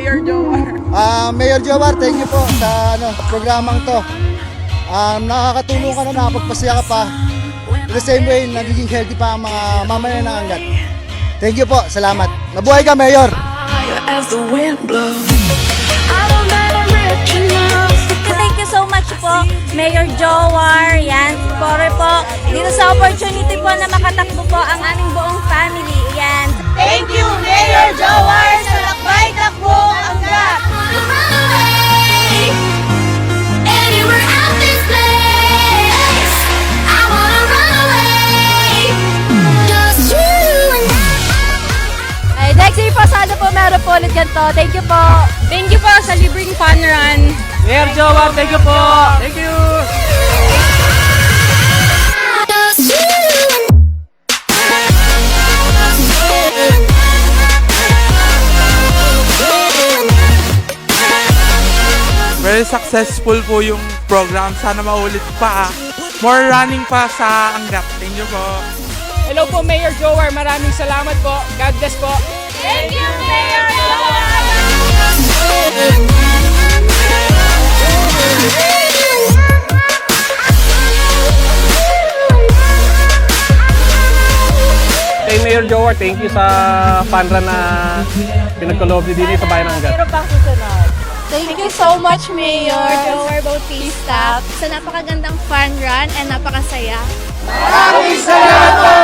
Mayor Jowar, thank you po sa ano, programang to. Um, nakakatulong ka na, nakapagpasaya ka pa. In the same way, nagiging healthy pa ang mga mamaya ng angat. Thank you po, salamat. Mabuhay ka, Mayor! as the wind blows. Thank you so much po, Mayor Jowar, yan, Pore po, dito sa opportunity po na makatakbo po ang aming buong family, yan. Thank Year po, sana po meron po ulit ganito. Thank you po. Thank you po sa libreng fun run. Mayor Jowar, thank you po. Thank you. Very successful po yung program. Sana maulit pa. ah. More running pa sa Angat. Thank you po. Hello po, Mayor Jowar. Maraming salamat po. God bless po. Thank you, Mayor Jowar. Kay Mayor Jowar, thank you sa run na pinagkaloob niyo din sa Bayan ng Angat. Pang susunod. Thank you so much, Mayor Jower Bautista, sa napakagandang fun run and napakasaya. Maraming salamat!